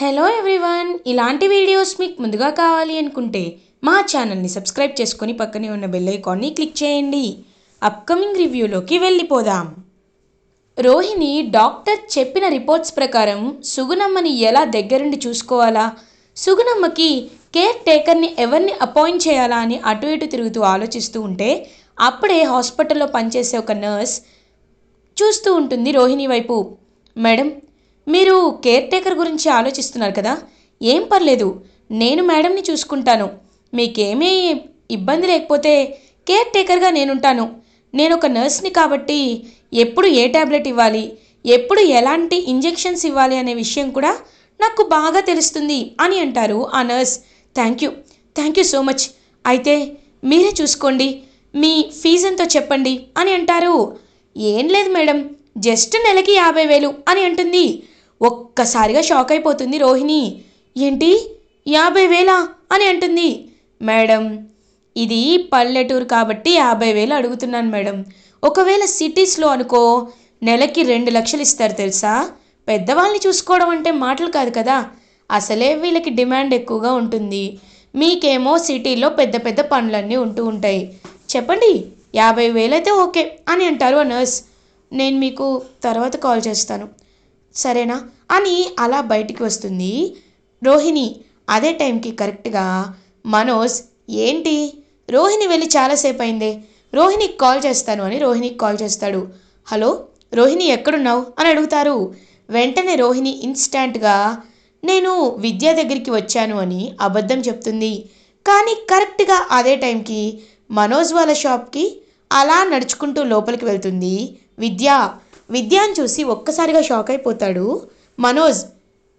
Hello everyone ఇలాంటి videos మీకు ముందుగా కావాలి అనుకుంటే మా ఛానల్ని సబ్స్క్రైబ్ చేసుకొని పక్కనే ఉన్న బెల్ ఐకాన్ని క్లిక్ చేయండి. అప్కమింగ్ రివ్యూలోకి వెళ్ళిపోదాం. రోహిణి డాక్టర్ చెప్పిన రిపోర్ట్స్ ప్రకారం సుగుణమ్మని ఎలా దగ్గరుండి చూసుకోవాలా? సుగుణమ్మకి కేర్ టేకర్ని ఎవరిని అపాయింట్ చేయాలా అని అటు ఇటు తిరుగుతూ ఆలోచిస్తూ ఉంటే అప్పుడే హాస్పిటల్లో పనిచేసే ఒక నర్స్ చూస్తూ ఉంటుంది రోహిణి వైపు. మేడం మీరు కేర్ టేకర్ గురించి ఆలోచిస్తున్నారు కదా? ఏం పర్లేదు. నేను మేడంని చూసుకుంటాను. మీకేమీ ఇబ్బంది లేకపోతే కేర్ టేకర్గా నేనుంటాను. నేను ఒక నర్స్ని కాబట్టి ఎప్పుడు ఏ ట్యాబ్లెట్ ఇవ్వాలి? ఎప్పుడు ఎలాంటి ఇంజెక్షన్స్ ఇవ్వాలి అనే విషయం కూడా నాకు బాగా తెలుస్తుంది అని అంటారు ఆ nurse. Thank you. Thank you so much. అయితే మీరే చూసుకోండి. మీ ఫీజు ఎంతో చెప్పండి అని అంటారు. ఏం లేదు మేడం. జస్ట్ నెలకి యాభై వేలు అని అంటుంది. ఒక్కసారిగా షాక్ అయిపోతుంది రోహిణి. ఏంటి? యాభై వేలా? అని అంటుంది. మేడం ఇది పల్లెటూరు కాబట్టి యాభై వేలు అడుగుతున్నాను మేడం. ఒకవేళ సిటీస్లో అనుకో నెలకి రెండు లక్షలు ఇస్తారు తెలుసా? పెద్దవాళ్ళని చూసుకోవడం అంటే మాటలు కాదు కదా? అసలే వీళ్ళకి డిమాండ్ ఎక్కువగా ఉంటుంది. మీకేమో సిటీలో పెద్ద పెద్ద పనులన్నీ ఉంటూ ఉంటాయి. చెప్పండి యాభై వేలైతే ఓకే అని అంటారు ఆ నర్స్. నేను మీకు తర్వాత కాల్ చేస్తాను. సరేనా? అని అలా బయటికి వస్తుంది. రోహిణి అదే టైంకి కరెక్ట్గా మనోజ్ ఏంటి? రోహిణి వెళ్ళి చాలాసేపు అయిందే రోహిణికి కాల్ చేస్తాను అని రోహిణికి కాల్ చేస్తాడు. హలో రోహిణి ఎక్కడున్నావు? అని అడుగుతారు. వెంటనే రోహిణి ఇన్స్టాంట్గా నేను విద్య దగ్గరికి వచ్చాను అని అబద్ధం చెప్తుంది. కానీ కరెక్ట్గా అదే టైంకి మనోజ్ వాళ్ళ షాప్కి అలా నడుచుకుంటూ లోపలికి వెళ్తుంది విద్య. విద్యాని చూసి ఒక్కసారిగా షాక్ అయిపోతాడు. మనోజ్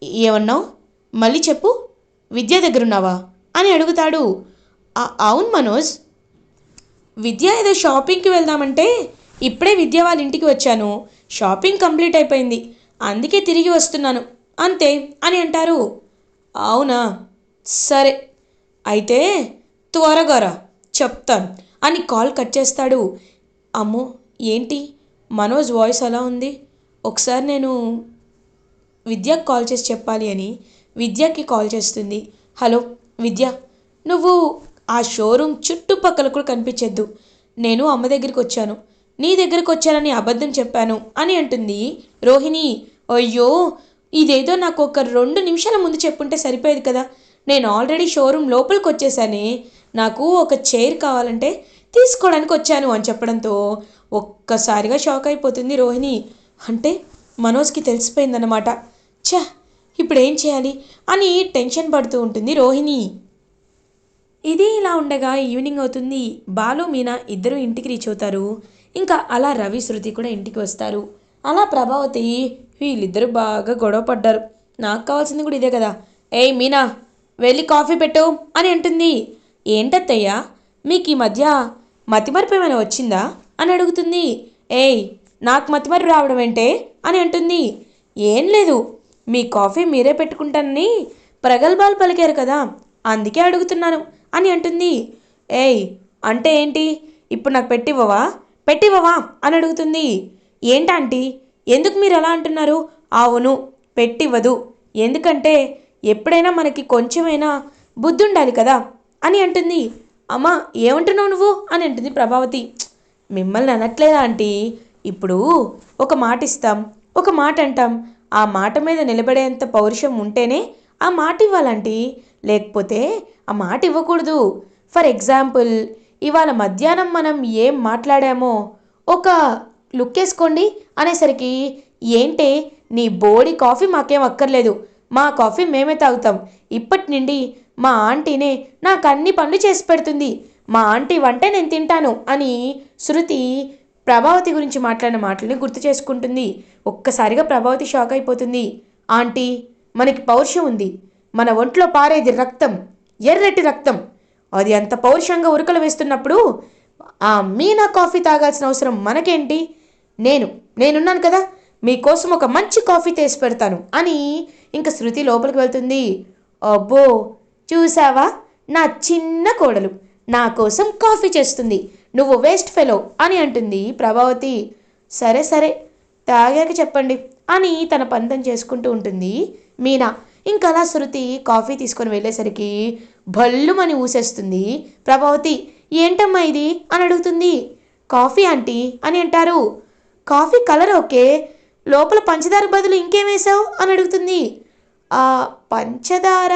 ఏమన్నావు? మళ్ళీ చెప్పు. విద్య దగ్గరున్నావా? అని అడుగుతాడు. అవును మనోజ్. విద్య ఏదో షాపింగ్కి వెళ్దామంటే ఇప్పుడే విద్య వాళ్ళ ఇంటికి వచ్చాను. షాపింగ్ కంప్లీట్ అయిపోయింది. అందుకే తిరిగి వస్తున్నాను. అంతే అని అంటారు. అవునా? సరే. అయితే త్వరగా రా. చెప్తాను అని కాల్ కట్ చేస్తాడు. అమ్మో ఏంటి? మనోజ్ వాయిస్ అలా ఉంది. ఒకసారి నేను విద్యకు కాల్ చేసి చెప్పాలి అని విద్యకి కాల్ చేస్తుంది. హలో విద్య నువ్వు ఆ షోరూమ్ చుట్టుపక్కల కూడా కనిపించద్దు. నేను అమ్మ దగ్గరికి వచ్చాను. నీ దగ్గరికి వచ్చానని అబద్ధం చెప్పాను అని అంటుంది రోహిణి. అయ్యో ఇదేదో నాకు ఒక రెండు నిమిషాల ముందు చెప్పుంటే సరిపోయేది కదా. నేను ఆల్రెడీ షోరూమ్ లోపలికి వచ్చేసానే. నాకు ఒక చైర్ కావాలంటే తీసుకోవడానికి వచ్చాను అని చెప్పడంతో ఒక్కసారిగా షాక్ అయిపోతుంది రోహిణి. అంటే మనోజ్కి తెలిసిపోయిందన్నమాట. ఛ ఇప్పుడు ఏం చేయాలి అని టెన్షన్ పడుతూ ఉంటుంది రోహిణి. ఇది ఇలా ఉండగా ఈవినింగ్ అవుతుంది. బాలు మీనా ఇద్దరు ఇంటికి రీచ్ అవుతారు. ఇంకా అలా రవి శృతి కూడా ఇంటికి వస్తారు. అలా ప్రభావతి వీళ్ళిద్దరూ బాగా గొడవ పడ్డారు. నాకు కావాల్సింది కూడా ఇదే కదా. ఏయ్ మీనా వెళ్ళి కాఫీ పెట్టు అని అంటుంది. ఏంటత్తయ్యా మీకు ఈ మధ్య మతిమరుపు ఏమైనా వచ్చిందా? అని అడుగుతుంది. ఏయ్ నాకు మతిమరుపు రావడం ఏంటే? అని అంటుంది. ఏం లేదు. మీ కాఫీ మీరే పెట్టుకుంటానని ప్రగల్భాలు పలికారు కదా. అందుకే అడుగుతున్నాను అని అంటుంది. ఏయ్ అంటే ఏంటి? ఇప్పుడు నాకు పెట్టివ్వవా? పెట్టివ్వవా? అని అడుగుతుంది. ఏంటంటీ ఎందుకు మీరు ఎలా అంటున్నారు? అవును పెట్టివ్వదు. ఎందుకంటే ఎప్పుడైనా మనకి కొంచెమైనా బుద్ధి ఉండాలి కదా అని అంటుంది. అమ్మా ఏమంటున్నావు నువ్వు? అని అంటుంది ప్రభావతి. మిమ్మల్ని అనట్లేదా ఆంటీ? ఇప్పుడు ఒక మాట ఇస్తాం ఒక మాట అంటాం ఆ మాట మీద నిలబడేంత పౌరుషం ఉంటేనే ఆ మాట ఇవ్వాలంటీ. లేకపోతే ఆ మాట ఇవ్వకూడదు. ఫర్ ఎగ్జాంపుల్ ఇవాళ మధ్యాహ్నం మనం ఏం మాట్లాడామో ఒక లుక్ వేసుకోండి అనేసరికి ఏంటే నీ బోడి కాఫీ మాకేం అక్కర్లేదు. మా కాఫీ మేమే తాగుతాం. ఇప్పటి నుండి మా ఆంటీనే నాకు అన్ని పనులు చేసి పెడుతుంది. మా ఆంటీ వంట నేను తింటాను అని శృతి ప్రభావతి గురించి మాట్లాడిన మాటల్ని గుర్తు చేసుకుంటుంది. ఒక్కసారిగా ప్రభావతి షాక్ అయిపోతుంది. ఆంటీ మనకి పౌరుషం ఉంది. మన ఒంట్లో పారేది రక్తం ఎర్రటి రక్తం. అది అంత పౌరుషంగా ఉరకలు వేస్తున్నప్పుడు ఆ మీనా కాఫీ తాగాల్సిన అవసరం మనకేంటి? నేను నేనున్నాను కదా. మీకోసం ఒక మంచి కాఫీ తీసి పెడతాను అని ఇంకా శృతి లోపలికి వెళ్తుంది. అబ్బో చూసావా? నా చిన్న కోడలు నా కోసం కాఫీ చేస్తుంది. నువ్వు వేస్ట్ ఫెలో అని అంటుంది ప్రభావతి. సరే సరే తాగాక చెప్పండి అని తన పంతం చేసుకుంటూ ఉంటుంది. మీనా ఇంకా అలా శృతి కాఫీ తీసుకొని వెళ్ళేసరికి భల్లుమని ఊసేస్తుంది. ప్రభావతి ఏంటమ్మా ఇది? అని అడుగుతుంది. కాఫీ ఆంటీ అని అంటారు. కాఫీ కలర్ ఓకే లోపల పంచదార బదులు ఇంకేం వేసావు? అని అడుగుతుంది. పంచదార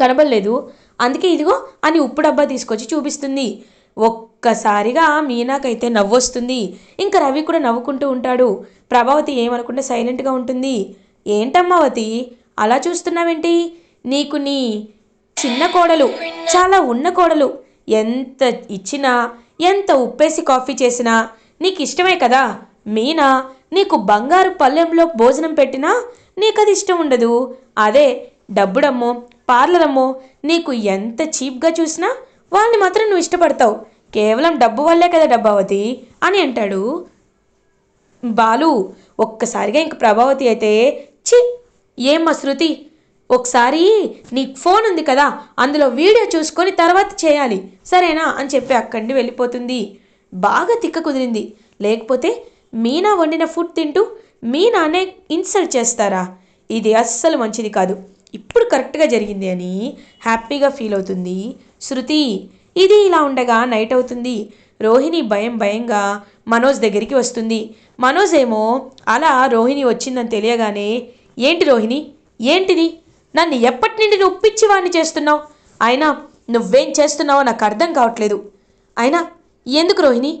కనబడలేదు. అందుకే ఇదిగో అని ఉప్పు డబ్బా తీసుకొచ్చి చూపిస్తుంది. ఒక్కసారిగా మీనాకైతే నవ్వొస్తుంది. ఇంకా రవి కూడా నవ్వుకుంటూ ఉంటాడు. ప్రభావతి ఏమనుకుంటే సైలెంట్గా ఉంటుంది. ఏంటమ్మావతి అలా చూస్తున్నావేంటి? నీకు నీ చిన్న కోడలు చాలా ఉన్న కోడలు ఎంత ఇచ్చినా ఎంత ఉప్పేసి కాఫీ చేసినా నీకు ఇష్టమే కదా? మీనా నీకు బంగారు పళ్ళెంలో భోజనం పెట్టినా నీకు అది ఇష్టం ఉండదు. అదే డబ్బుడమ్మో పార్లరమ్మో నీకు ఎంత చీప్గా చూసినా వాళ్ళని మాత్రం నువ్వు ఇష్టపడతావు. కేవలం డబ్బు వల్లే కదా డబ్బావతి? అని అంటాడు. బాలు ఒక్కసారిగా ఇంక ప్రభావతి అయితే చి ఏమ్మా శృతి? ఒకసారి నీకు ఫోన్ ఉంది కదా అందులో వీడియో చూసుకొని తర్వాత చేయాలి. సరేనా? అని చెప్పి అక్కడి వెళ్ళిపోతుంది. బాగా తిక్క కుదిరింది. లేకపోతే మీనా వండిన ఫుడ్ తింటూ మీనానే ఇన్సల్ట్ చేస్తారా? ఇది అస్సలు మంచిది కాదు. ఇప్పుడు కరెక్ట్గా జరిగింది అని హ్యాపీగా ఫీల్ అవుతుంది. శృతి ఇది ఇలా ఉండగా నైట్ అవుతుంది. రోహిణి భయం భయంగా మనోజ్ దగ్గరికి వస్తుంది. మనోజ్ ఏమో అలా రోహిణి వచ్చిందని తెలియగానే ఏంటి రోహిణి? ఏంటిది? నన్ను ఎప్పటి నుండి నువ్వు పిచ్చివాడిని చేస్తున్నావు? అయినా నువ్వేం చేస్తున్నావో నాకు అర్థం కావట్లేదు. అయినా ఎందుకు రోహిణి?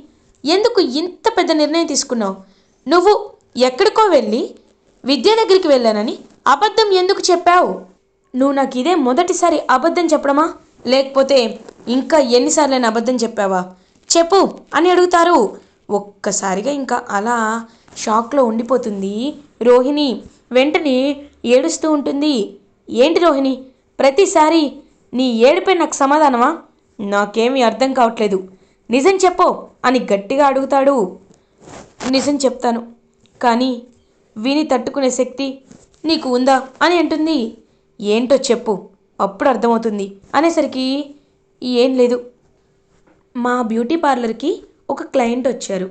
ఎందుకు ఇంత పెద్ద నిర్ణయం తీసుకున్నావు? నువ్వు ఎక్కడికో వెళ్ళి విద్య దగ్గరికి వెళ్ళానని అబద్ధం ఎందుకు చెప్పావు? నువ్వు నాకు ఇదే మొదటిసారి అబద్ధం చెప్పడమా? లేకపోతే ఇంకా ఎన్నిసార్లైనా అబద్ధం చెప్పావా? చెప్పు అని అడుగుతారు. ఒక్కసారిగా ఇంకా అలా షాక్లో ఉండిపోతుంది రోహిణి. వెంటనే ఏడుస్తూ ఉంటుంది. ఏంటి రోహిణి? ప్రతిసారి నీ ఏడుపై నాకు సమాధానమా? నాకేమీ అర్థం కావట్లేదు. నిజం చెప్పు అని గట్టిగా అడుగుతాడు. నిజం చెప్తాను. కానీ విని తట్టుకునే శక్తి నీకు ఉందా? అని అంటుంది. ఏంటో చెప్పు. అప్పుడు అర్థమవుతుంది. అనేసరికి ఏం లేదు. మా బ్యూటీ పార్లర్కి ఒక క్లయింట్ వచ్చారు.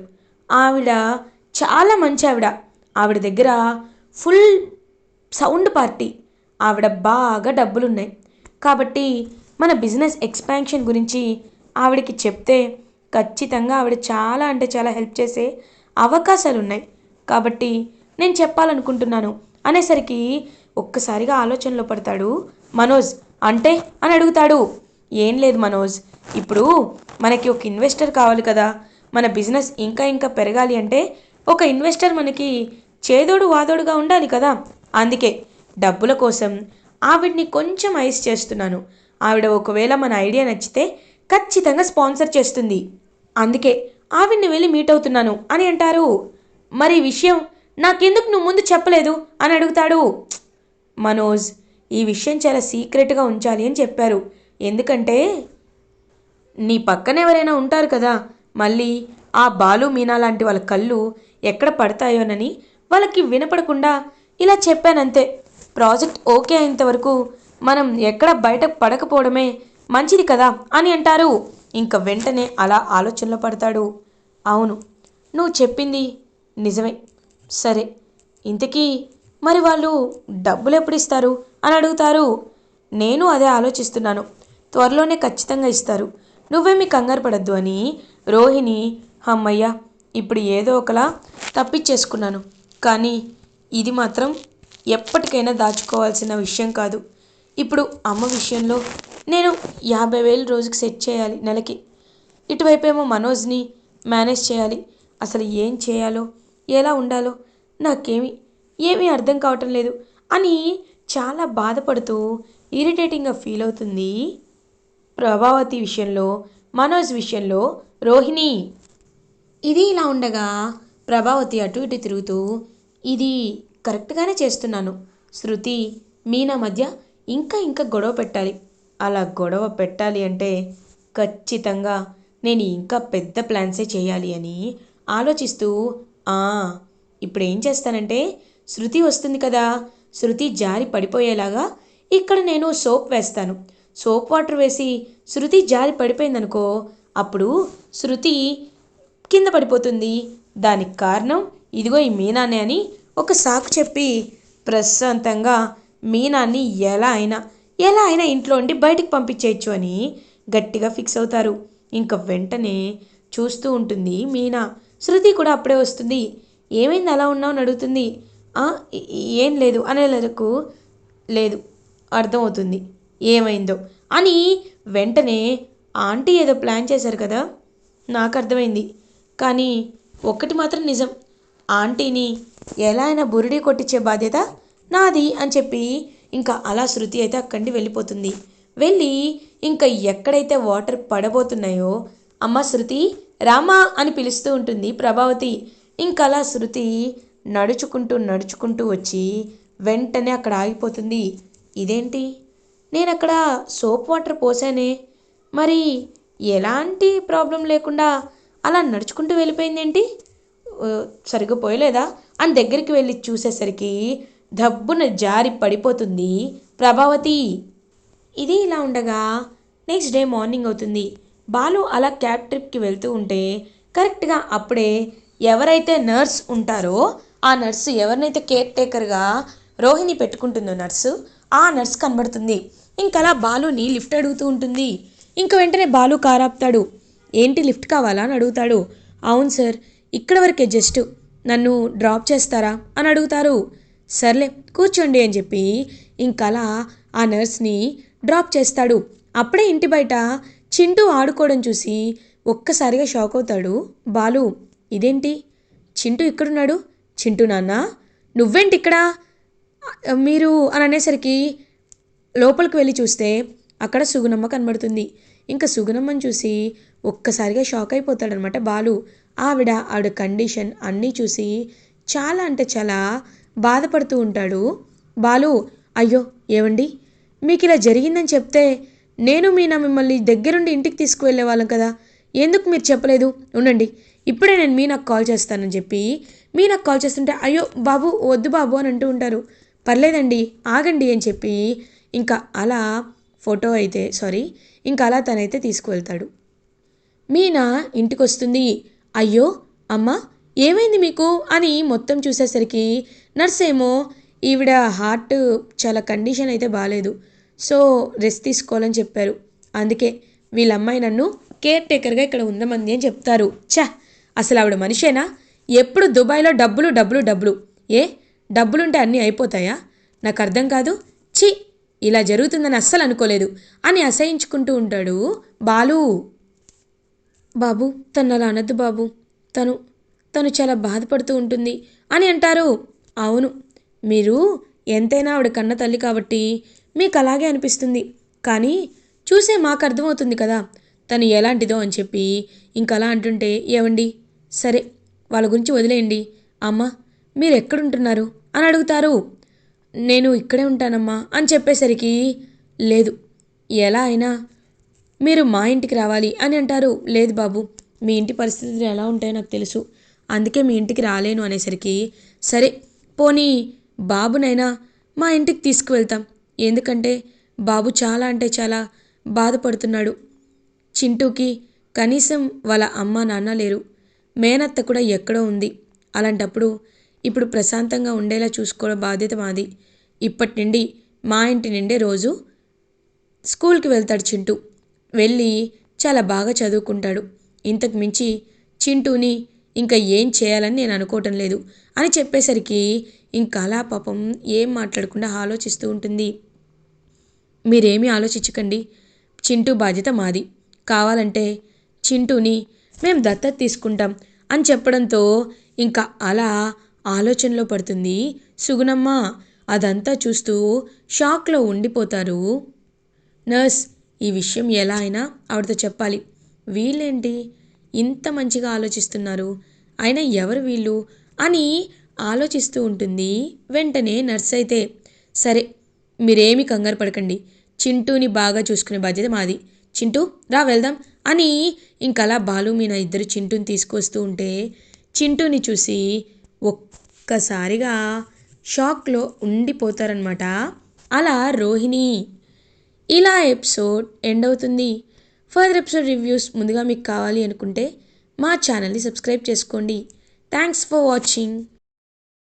ఆవిడ చాలా మంచి ఆవిడ. ఆవిడ దగ్గర ఫుల్ సౌండ్ పార్టీ. ఆవిడ బాగా డబ్బులున్నాయి. కాబట్టి మన బిజినెస్ ఎక్స్పాన్షన్ గురించి ఆవిడకి చెప్తే ఖచ్చితంగా ఆవిడ చాలా అంటే చాలా హెల్ప్ చేసే అవకాశాలు ఉన్నాయి కాబట్టి నేను చెప్పాలనుకుంటున్నాను. అనేసరికి ఒక్కసారిగా ఆలోచనలో పడతాడు మనోజ్ అంటే? అని అడుగుతాడు. ఏం లేదు మనోజ్. ఇప్పుడు మనకి ఒక ఇన్వెస్టర్ కావాలి కదా. మన బిజినెస్ ఇంకా ఇంకా పెరగాలి అంటే ఒక ఇన్వెస్టర్ మనకి చేదోడు వాదోడుగా ఉండాలి కదా. అందుకే డబ్బుల కోసం ఆవిడ్ని కొంచెం ఐస్ చేస్తున్నాను. ఆవిడ ఒకవేళ మన ఐడియా నచ్చితే ఖచ్చితంగా స్పాన్సర్ చేస్తుంది. అందుకే ఆవిడ్ని వెళ్ళి మీట్ అవుతున్నాను అని అంటారు. మరి విషయం నాకెందుకు నువ్వు ముందు చెప్పలేదు? అని అడుగుతాడు. మనోజ్ ఈ విషయం చాలా సీక్రెట్గా ఉంచాలి అని చెప్పారు. ఎందుకంటే నీ పక్కన ఎవరైనా ఉంటారు కదా మళ్ళీ ఆ బాలు మీనా లాంటి వాళ్ళ కళ్ళు ఎక్కడ పడతాయోనని వాళ్ళకి వినపడకుండా ఇలా చెప్పానంతే. ప్రాజెక్ట్ ఓకే అయినంత వరకు మనం ఎక్కడ బయట పడకపోవడమే మంచిది కదా అని అంటారు. ఇంక వెంటనే అలా ఆలోచనలో పడతాడు. అవును నువ్వు చెప్పింది నిజమే. సరే ఇంతకీ మరి వాళ్ళు డబ్బులు ఎప్పుడు ఇస్తారు అని అడుగుతారు. నేను అదే ఆలోచిస్తున్నాను. త్వరలోనే ఖచ్చితంగా ఇస్తారు. నువ్వేమి కంగారు పడద్దు అని రోహిణి అమ్మయ్య ఇప్పుడు ఏదో ఒకలా తప్పించేసుకున్నాను. కానీ ఇది మాత్రం ఎప్పటికైనా దాచుకోవాల్సిన విషయం కాదు. ఇప్పుడు అమ్మ విషయంలో నేను యాభై వేలు రోజుకి సెట్ చేయాలి నెలకి. ఇటువైపేమో మనోజ్ని మేనేజ్ చేయాలి. అసలు ఏం చేయాలో ఎలా ఉండాలో. నాకేమి ఏమీ అర్థం కావటం లేదు. అని చాలా బాధపడుతూ ఇరిటేటింగ్గా ఫీల్ అవుతుంది ప్రభావతి విషయంలో మనోజ్ విషయంలో రోహిణి. ఇది ఇలా ఉండగా ప్రభావతి అటు ఇటు తిరుగుతూ ఇది కరెక్ట్గానే చేస్తున్నాను. శృతి మీనా మధ్య ఇంకా ఇంకా గొడవ పెట్టాలి. అలా గొడవ పెట్టాలి అంటే ఖచ్చితంగా నేను ఇంకా పెద్ద ప్లాన్సే చేయాలి అని ఆలోచిస్తూ ఇప్పుడు ఏం చేస్తానంటే శృతి వస్తుంది కదా శృతి జారి పడిపోయేలాగా ఇక్కడ నేను సోప్ వేస్తాను. సోప్ వాటర్ వేసి శృతి జారి పడిపోయిందనుకో అప్పుడు శృతి కింద పడిపోతుంది. దానికి కారణం ఇదిగో ఈ మీనానే అని ఒక సాకు చెప్పి ప్రశాంతంగా మీనాన్ని ఎలా అయినా ఎలా అయినా ఇంట్లో ఉండి బయటికి పంపించేయచ్చు అని గట్టిగా ఫిక్స్ అవుతారు. ఇంకా వెంటనే చూస్తూ ఉంటుంది మీనా. శృతి కూడా అప్పుడే వస్తుంది. ఏమైంది అలా ఉన్నావు అని అడుగుతుంది. ఏం లేదు అనేలకు లేదు. అర్థమవుతుంది. ఏమైందో. అని వెంటనే ఆంటీ ఏదో ప్లాన్ చేశారు కదా? నాకు అర్థమైంది. కానీ ఒక్కటి మాత్రం నిజం. ఆంటీని ఎలా అయినా బురిడి కొట్టించే బాధ్యత నాది అని చెప్పి ఇంకా అలా శృతి అయితే అక్కడి వెళ్ళిపోతుంది. వెళ్ళి ఇంకా ఎక్కడైతే వాటర్ పడబోతున్నాయో అమ్మ శృతి రామా అని పిలుస్తూ ఉంటుంది ప్రభావతి. ఇంకా అలా శృతి నడుచుకుంటూ నడుచుకుంటూ వచ్చి వెంటనే అక్కడ ఆగిపోతుంది. ఇదేంటి? నేను అక్కడ సోప్ వాటర్ పోసానే. మరి ఎలాంటి ప్రాబ్లం లేకుండా అలా నడుచుకుంటూ వెళ్ళిపోయిందేంటి? ఓ, సరిగ్గా పోయలేదా? అని దగ్గరికి వెళ్ళి చూసేసరికి దబ్బున జారి పడిపోతుంది ప్రభావతి. ఇది ఇలా ఉండగా నెక్స్ట్ డే మార్నింగ్ అవుతుంది. బాలు అలా క్యాబ్ ట్రిప్కి వెళ్తూ ఉంటే కరెక్ట్గా అప్పుడే ఎవరైతే నర్స్ ఉంటారో ఆ నర్సు ఎవరినైతే కేర్ టేకర్గా రోహిణి పెట్టుకుంటుందో నర్సు ఆ నర్స్ కనబడుతుంది. ఇంకలా బాలుని లిఫ్ట్ అడుగుతూ ఉంటుంది. ఇంక వెంటనే బాలు కారాపుతాడు ఏంటి లిఫ్ట్ కావాలా? అని అడుగుతాడు. అవును సార్ ఇక్కడ వరకే జస్ట్ నన్ను డ్రాప్ చేస్తారా? అని అడుగుతారు. సర్లే కూర్చోండి అని చెప్పి ఇంకలా ఆ నర్స్ని డ్రాప్ చేస్తాడు. అప్పుడే ఇంటి బయట చింటూ ఆడుకోవడం చూసి ఒక్కసారిగా షాక్ అవుతాడు. బాలు ఇదేంటి? చింటూ ఇక్కడున్నాడు? చింటూ నాన్న నువ్వేంటి ఇక్కడ? మీరు అని అనేసరికి లోపలికి వెళ్ళి చూస్తే అక్కడ సుగుణమ్మ కనబడుతుంది. ఇంకా సుగుణమ్మని చూసి ఒక్కసారిగా షాక్ అయిపోతాడనమాట బాలు. ఆవిడ ఆవిడ కండిషన్ అన్నీ చూసి చాలా అంటే చాలా బాధపడుతూ ఉంటాడు. బాలు అయ్యో ఏవండి మీకు ఇలా జరిగిందని చెప్తే నేను మీనా మిమ్మల్ని దగ్గరుండి ఇంటికి తీసుకువెళ్ళే వాళ్ళం కదా. ఎందుకు మీరు చెప్పలేదు? ఉండండి. ఇప్పుడే నేను మీనాకు కాల్ చేస్తానని చెప్పి మీనాకు కాల్ చేస్తుంటే అయ్యో బాబు వద్దు బాబు అని అంటూ ఉంటారు. పర్లేదండి ఆగండి అని చెప్పి ఇంకా అలా ఫోటో అయితే సారీ ఇంకా అలా తనైతే తీసుకువెళ్తాడు. మీనా ఇంటికి వస్తుంది అయ్యో అమ్మ ఏమైంది మీకు? అని మొత్తం చూసేసరికి నర్స్ ఏమో ఈవిడ హార్ట్ చాలా కండిషన్ అయితే బాగాలేదు సో రెస్ట్ తీసుకోవాలని చెప్పారు. అందుకే వీళ్ళ అమ్మాయి నన్ను కేర్ టేకర్గా ఇక్కడ ఉందమంది అని చెప్తారు. ఛ! అసలు ఆవిడ మనిషేనా? ఎప్పుడు దుబాయ్లో డబ్బులు డబ్బులు డబ్బులు. ఏ? డబ్బులుంటే అన్నీ అయిపోతాయా? నాకు అర్థం కాదు. ఛీ! ఇలా జరుగుతుందని అస్సలు అనుకోలేదు. అని అసహించుకుంటూ ఉంటాడు బాలు. బాబు తను అలా అనద్దు బాబు. తను తను చాలా బాధపడుతూ ఉంటుంది అని అంటారు. అవును. మీరు ఎంతైనా ఆవిడ కన్న తల్లి కాబట్టి మీకు అలాగే అనిపిస్తుంది. కానీ చూసే మాకు అర్థమవుతుంది కదా. తను ఎలాంటిదో అని చెప్పి ఇంకలా అంటుంటే ఏవండి? సరే వాళ్ళ గురించి వదిలేయండి. అమ్మ మీరు ఎక్కడుంటున్నారు అని అడుగుతారు. నేను ఇక్కడే ఉంటానమ్మా అని చెప్పేసరికి లేదు ఎలా అయినా మీరు మా ఇంటికి రావాలి అని అంటారు. లేదు బాబు మీ ఇంటి పరిస్థితులు ఎలా ఉంటాయో నాకు తెలుసు. అందుకే మీ ఇంటికి రాలేను అనేసరికి సరే పోనీ బాబునైనా మా ఇంటికి తీసుకువెళ్తాం. ఎందుకంటే బాబు చాలా అంటే చాలా బాధపడుతున్నాడు. చింటూకి కనీసం వాళ్ళ అమ్మ నాన్న లేరు. మేనత్త కూడా ఎక్కడో ఉంది. అలాంటప్పుడు ఇప్పుడు ప్రశాంతంగా ఉండేలా చూసుకోవడం బాధ్యత మాది. ఇప్పటి నుండి మా ఇంటి నుండే రోజు స్కూల్కి వెళ్తాడు చింటూ. వెళ్ళి చాలా బాగా చదువుకుంటాడు. ఇంతకు మించి చింటూని ఇంకా ఏం చేయాలని నేను అనుకోవటం లేదు అని చెప్పేసరికి ఇంకా అలా పాపం ఏం మాట్లాడకుండా ఆలోచిస్తూ ఉంటుంది. మీరేమీ ఆలోచించకండి. చింటూ బాధ్యత మాది. కావాలంటే చింటూని మేము దత్తత తీసుకుంటాం అని చెప్పడంతో ఇంకా అలా ఆలోచనలో పడుతుంది సుగుణమ్మ. అదంతా చూస్తూ షాక్లో ఉండిపోతారు. నర్స్ ఈ విషయం ఎలా అయినా ఆవిడతో చెప్పాలి. వీళ్ళేంటి? ఇంత మంచిగా ఆలోచిస్తున్నారు. అయినా ఎవరు వీళ్ళు? అని ఆలోచిస్తూ ఉంటుంది వెంటనే నర్స్ అయితే. సరే మీరేమి కంగారు పడకండి. చింటూని బాగా చూసుకునే బాధ్యత మాది. చింటూ రా వెళ్దాం. అని ఇంకలా బాలు మీ నా ఇద్దరు చింటూని తీసుకొస్తూ ఉంటే చింటూని చూసి ఒక్కసారిగా షాక్లో ఉండిపోతారనమాట అలా రోహిణి ఇలా ఎపిసోడ్ ఎండ్ అవుతుంది. ఫర్దర్ ఎపిసోడ్ రివ్యూస్ ముందుగా మీకు కావాలి అనుకుంటే మా ఛానల్ని సబ్స్క్రైబ్ చేసుకోండి. Thanks for watching.